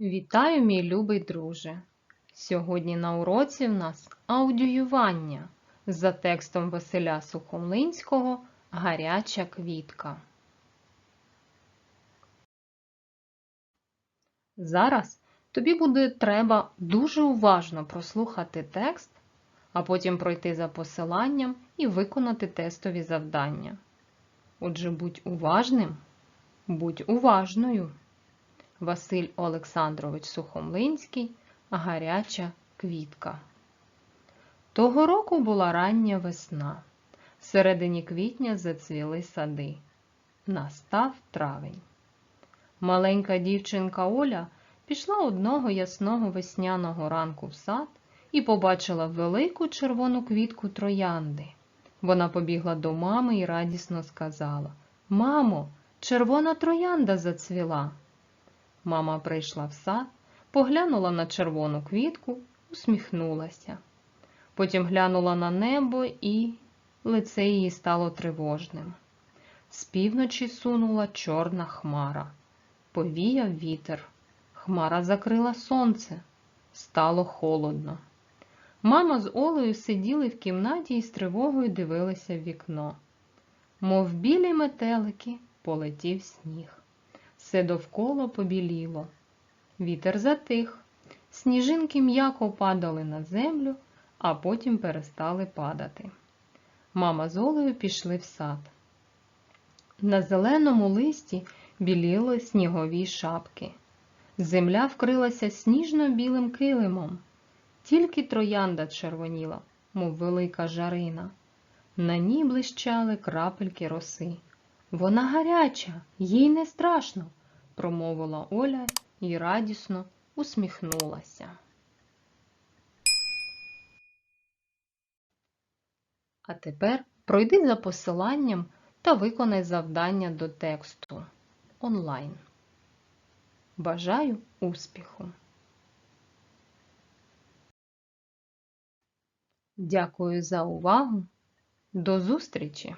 Вітаю, мій любий друже! Сьогодні на уроці в нас аудіювання за текстом Василя Сухомлинського Гаряча квітка. Зараз тобі буде треба дуже уважно прослухати текст, а потім пройти за посиланням і виконати тестові завдання. Отже, будь уважним, будь уважною. Василь Олександрович Сухомлинський Гаряча квітка. Того року була рання весна. Всередині квітня зацвіли сади. Настав травень. Маленька дівчинка Оля пішла одного ясного весняного ранку в сад і побачила велику червону квітку троянди. Вона побігла до мами і радісно сказала Мамо, червона троянда зацвіла. Мама прийшла в сад, поглянула на червону квітку, усміхнулася. Потім глянула на небо і лице її стало тривожним. З півночі сунула чорна хмара. Повіяв вітер. Хмара закрила сонце. Стало холодно. Мама з Олею сиділи в кімнаті і з тривогою дивилися в вікно. Мов білі метелики, полетів сніг. Все довкола побіліло. Вітер затих, сніжинки м'яко падали на землю, а потім перестали падати. Мама з Олею пішли в сад. На зеленому листі біліли снігові шапки. Земля вкрилася сніжно-білим килимом. Тільки троянда червоніла, мов велика жарина. На ній блищали крапельки роси. Вона гаряча, їй не страшно, промовила Оля і радісно усміхнулася. А тепер пройди за посиланням та виконай завдання до тексту онлайн. Бажаю успіху! Дякую за увагу! До зустрічі!